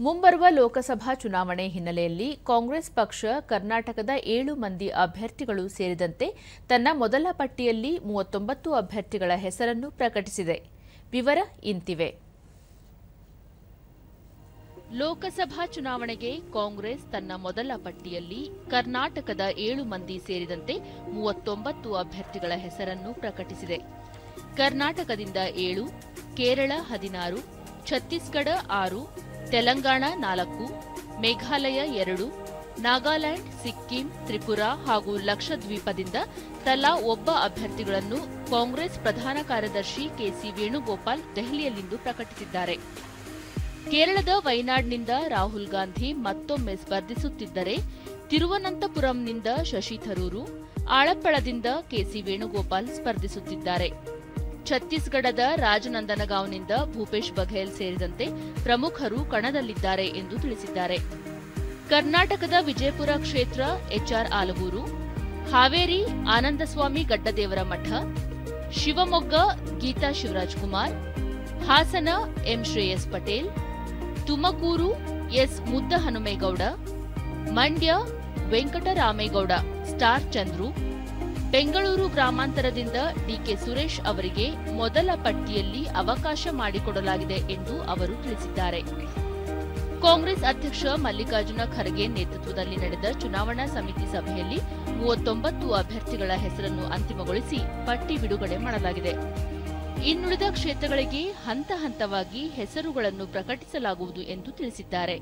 ಮುಂಬರುವ ಲೋಕಸಭಾ ಚುನಾವಣೆ ಹಿನ್ನೆಲೆಯಲ್ಲಿ ಕಾಂಗ್ರೆಸ್ ಪಕ್ಷ ಕರ್ನಾಟಕದ ಏಳು ಮಂದಿ ಅಭ್ಯರ್ಥಿಗಳು ಸೇರಿದಂತೆ ತನ್ನ ಮೊದಲ ಪಟ್ಟಿಯಲ್ಲಿ ಮೂವತ್ತೊಂಬತ್ತು ಅಭ್ಯರ್ಥಿಗಳ ಹೆಸರನ್ನು ಪ್ರಕಟಿಸಿದೆ. ವಿವರ ಇಂತಿವೆ. ಲೋಕಸಭಾ ಚುನಾವಣೆಗೆ ಕಾಂಗ್ರೆಸ್ ತನ್ನ ಮೊದಲ ಪಟ್ಟಿಯಲ್ಲಿ ಕರ್ನಾಟಕದ ಏಳು ಮಂದಿ ಸೇರಿದಂತೆ ಮೂವತ್ತೊಂಬತ್ತು ಅಭ್ಯರ್ಥಿಗಳ ಹೆಸರನ್ನು ಪ್ರಕಟಿಸಿದೆ. ಕರ್ನಾಟಕದಿಂದ ಏಳು, ಕೇರಳ ಹದಿನಾರು, ಛತ್ತೀಸ್ಗಢ ಆರು ತೆಲಂಗಾಣ ನಾಲ್ಕು, ಮೇಘಾಲಯ ಎರಡು, ನಾಗಾಲ್ಯಾಂಡ್, ಸಿಕ್ಕಿಂ, ತ್ರಿಪುರಾ ಹಾಗೂ ಲಕ್ಷದ್ವೀಪದಿಂದ ತಲಾ ಒಬ್ಬ ಅಭ್ಯರ್ಥಿಗಳನ್ನು ಕಾಂಗ್ರೆಸ್ ಪ್ರಧಾನ ಕಾರ್ಯದರ್ಶಿ ಕೆಸಿ ವೇಣುಗೋಪಾಲ್ ದೆಹಲಿಯಲ್ಲಿಂದು ಪ್ರಕಟಿಸಿದ್ದಾರೆ. ಕೇರಳದ ವೈನಾಡ್ನಿಂದ ರಾಹುಲ್ ಗಾಂಧಿ ಮತ್ತೊಮ್ಮೆ ಸ್ಪರ್ಧಿಸುತ್ತಿದ್ದರೆ ತಿರುವನಂತಪುರಂನಿಂದ ಶಶಿ ಥರೂರು ಆಳಪ್ಪಳದಿಂದ ಕೆಸಿ ವೇಣುಗೋಪಾಲ್ ಸ್ಪರ್ಧಿಸುತ್ತಿದ್ದಾರೆ. ಛತ್ತೀಸ್ಗಢದ ರಾಜನಂದನಗಾಂವ್ನಿಂದ ಭೂಪೇಶ್ ಬಘೇಲ್ ಸೇರಿದಂತೆ ಪ್ರಮುಖರು ಕಣದಲ್ಲಿದ್ದಾರೆ ಎಂದು ತಿಳಿಸಿದ್ದಾರೆ. ಕರ್ನಾಟಕದ ವಿಜಯಪುರ ಕ್ಷೇತ್ರ HR Alagur, Haveri Anandaswamy Gaddadevara Math, Shivamogga Geetha Shivaraj Kumar, Hassan M Shreyas Patel, Tumakuru S Muddahanumegowda, Mandya Venkataramegowda, star Chandru Bengaluru ಗ್ರಾಮಾಂತರದಿಂದ DK Suresh ಅವರಿಗೆ ಮೊದಲ ಪಟ್ಟಿಯಲ್ಲಿ ಅವಕಾಶ ಮಾಡಿಕೊಡಲಾಗಿದೆ ಎಂದು ಅವರು ತಿಳಿಸಿದ್ದಾರೆ. ಕಾಂಗ್ರೆಸ್ ಅಧ್ಯಕ್ಷ ಮಲ್ಲಿಕಾರ್ಜುನ ಖರ್ಗೆ ನೇತೃತ್ವದಲ್ಲಿ ನಡೆದ ಚುನಾವಣಾ ಸಮಿತಿ ಸಭೆಯಲ್ಲಿ ಮೂವತ್ತೊಂಬತ್ತು ಅಭ್ಯರ್ಥಿಗಳ ಹೆಸರನ್ನು ಅಂತಿಮಗೊಳಿಸಿ ಪಟ್ಟಿ ಬಿಡುಗಡೆ ಮಾಡಲಾಗಿದೆ. ಇನ್ನುಳಿದ ಕ್ಷೇತ್ರಗಳಿಗೆ ಹಂತ ಹಂತವಾಗಿ ಹೆಸರುಗಳನ್ನು ಪ್ರಕಟಿಸಲಾಗುವುದು ಎಂದು ತಿಳಿಸಿದ್ದಾರೆ.